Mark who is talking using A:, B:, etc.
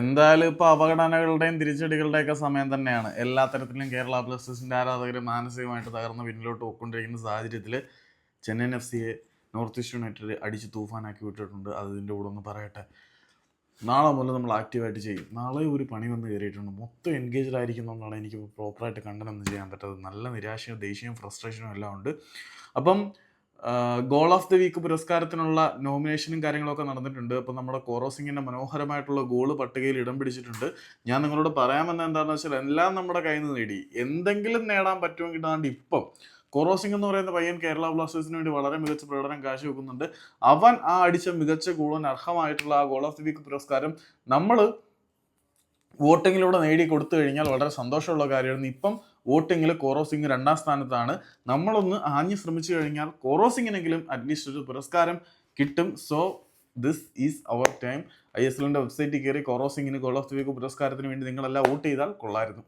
A: എന്തായാലും ഇപ്പോൾ അവഗണനകളുടെയും തിരിച്ചടികളുടെയൊക്കെ സമയം തന്നെയാണ്. എല്ലാ തരത്തിലും കേരള ബ്ലാസ്റ്റേഴ്സിന്റെ ആരാധകർ മാനസികമായിട്ട് തകർന്ന് പിന്നിലോട്ട് പോയിക്കൊണ്ടിരിക്കുന്ന സാഹചര്യത്തിൽ ചെന്നൈയിൻ എഫ് സിയെ നോർത്ത് ഈസ്റ്റ് യുണൈറ്റഡ് അടിച്ച് തൂഫാനാക്കി വിട്ടിട്ടുണ്ട്. അത് ഇതിന്റെ കൂടെ ഒന്ന് പറയട്ടെ. നാളെ മുതൽ നമ്മൾ ആക്റ്റീവായിട്ട് ചെയ്യും. നാളെ ഒരു പണി വന്ന് കയറിയിട്ടുണ്ട്. മൊത്തം എൻഗേജ്ഡ് ആയിരിക്കുന്നതുകൊണ്ടാണ് എനിക്ക് പ്രോപ്പറായിട്ട് കണ്ടനൊന്നും ചെയ്യാൻ പറ്റാത്തത്. നല്ല നിരാശയും ദേഷ്യവും ഫ്രസ്ട്രേഷനും എല്ലാം ഉണ്ട്. അപ്പം ഗോൾ ഓഫ് ദി വീക്ക് പുരസ്കാരത്തിനുള്ള നോമിനേഷനും കാര്യങ്ങളൊക്കെ നടന്നിട്ടുണ്ട്. അപ്പം നമ്മുടെ കോറോസിങ്ങിന്റെ മനോഹരമായിട്ടുള്ള ഗോൾ പട്ടികയിൽ ഇടം പിടിച്ചിട്ടുണ്ട്. ഞാൻ നിങ്ങളോട് പറയാമെന്ന് എന്താണെന്ന് വെച്ചാൽ എല്ലാം നമ്മുടെ കയ്യിൽ നിന്ന് നേടി. എന്തെങ്കിലും നേടാൻ പറ്റുമെങ്കിൽ ഇടാണ്ട് ഇപ്പം. കോറോസിംഗ് എന്ന് പറയുന്ന പയ്യൻ കേരള ബ്ലാസ്റ്റേഴ്സിന് വേണ്ടി വളരെ മികച്ച പ്രകടനം കാഴ്ചവെക്കുന്നുണ്ട്. അവൻ ആ അടിച്ച മികച്ച ഗോളിന് അർഹമായിട്ടുള്ള ആ ഗോൾ ഓഫ് ദി വീക്ക് പുരസ്കാരം നമ്മൾ വോട്ടിങ്ങിലൂടെ നേടി കൊടുത്തു കഴിഞ്ഞാൽ വളരെ സന്തോഷമുള്ള കാര്യമായിരുന്നു. ഇപ്പം വോട്ടിങ്ങിൽ കോറോസിംഗ് രണ്ടാം സ്ഥാനത്താണ്. നമ്മളൊന്ന് ആഞ്ഞു ശ്രമിച്ചു കഴിഞ്ഞാൽ കോറോസിങ്ങിനെങ്കിലും അറ്റ്ലീസ്റ്റ് ഒരു പുരസ്കാരം കിട്ടും. So this is our time I S എല്ലിന്റെ വെബ്സൈറ്റിൽ കയറി കോറോസിംഗിന് ഗോൾ ഓഫ് ദി വീക്ക് പുരസ്കാരത്തിന് വേണ്ടി നിങ്ങളെല്ലാം വോട്ട് ചെയ്താൽ കൊള്ളായിരുന്നു.